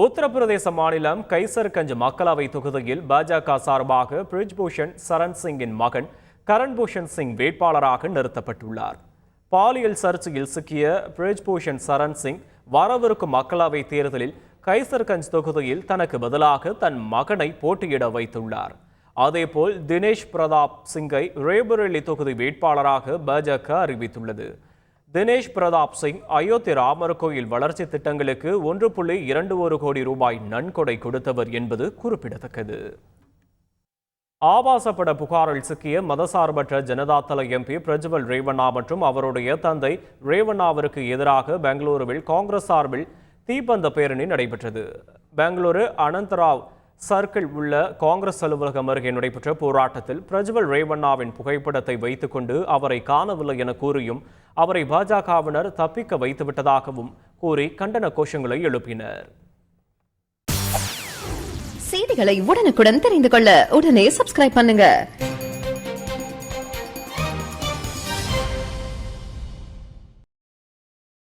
உத்தரப்பிரதேச மாநிலம் கைசர்கஞ்ச் மக்களவை தொகுதியில் பாஜக சார்பாக பிரிஜ்பூஷன் சரண் சிங்கின் மகன் கரண்பூஷன் சிங் வேட்பாளராக நிறுத்தப்பட்டுள்ளார். பாலியல் சர்ச்சையில் சிக்கிய பிரிஜ்பூஷன் சரண் சிங் வரவிருக்கும் மக்களவை தேர்தலில் கைசர்கஞ்ச் தொகுதியில் தனக்கு பதிலாக தன் மகனை போட்டியிட வைத்துள்ளார். அதேபோல் தினேஷ் பிரதாப் சிங்கை ரேபரேலி தொகுதி வேட்பாளராக பாஜக அறிவித்துள்ளது. தினேஷ் பிரதாப் சிங் அயோத்தி ராமர் கோயில் வளர்ச்சி திட்டங்களுக்கு ஒன்று புள்ளி இரண்டு ஒரு கோடி ரூபாய் நன்கொடை கொடுத்தவர் என்பது குறிப்பிடத்தக்கது. ஆபாசப்பட புகாரில் சிக்கிய மதசார்பற்ற ஜனதாதள எம்பி பிரஜ்வல் ரேவண்ணா மற்றும் அவருடைய தந்தை ரேவண்ணாவிற்கு எதிராக பெங்களூருவில் காங்கிரஸ் சார்பில் தீப்பந்த பேரணி நடைபெற்றது. பெங்களூரு அனந்தராவ் சர்க்கிள் உள்ள காங்கிரஸ் அலுவலகம் அருகே நடைபெற்ற போராட்டத்தில் பிரஜ்வல் ரேவண்ணாவின் புகைப்படத்தை வைத்துக்கொண்டு அவரை காணவில்லை என கூறியும் அவரை பாஜகவினர் தப்பிக்க வைத்துவிட்டதாகவும் கூறி கண்டன கோஷங்களை எழுப்பினர். செய்திகளை உடனுக்குடன் தெரிந்து கொள்ள உடனே சப்ஸ்கிரைப் பண்ணுங்க.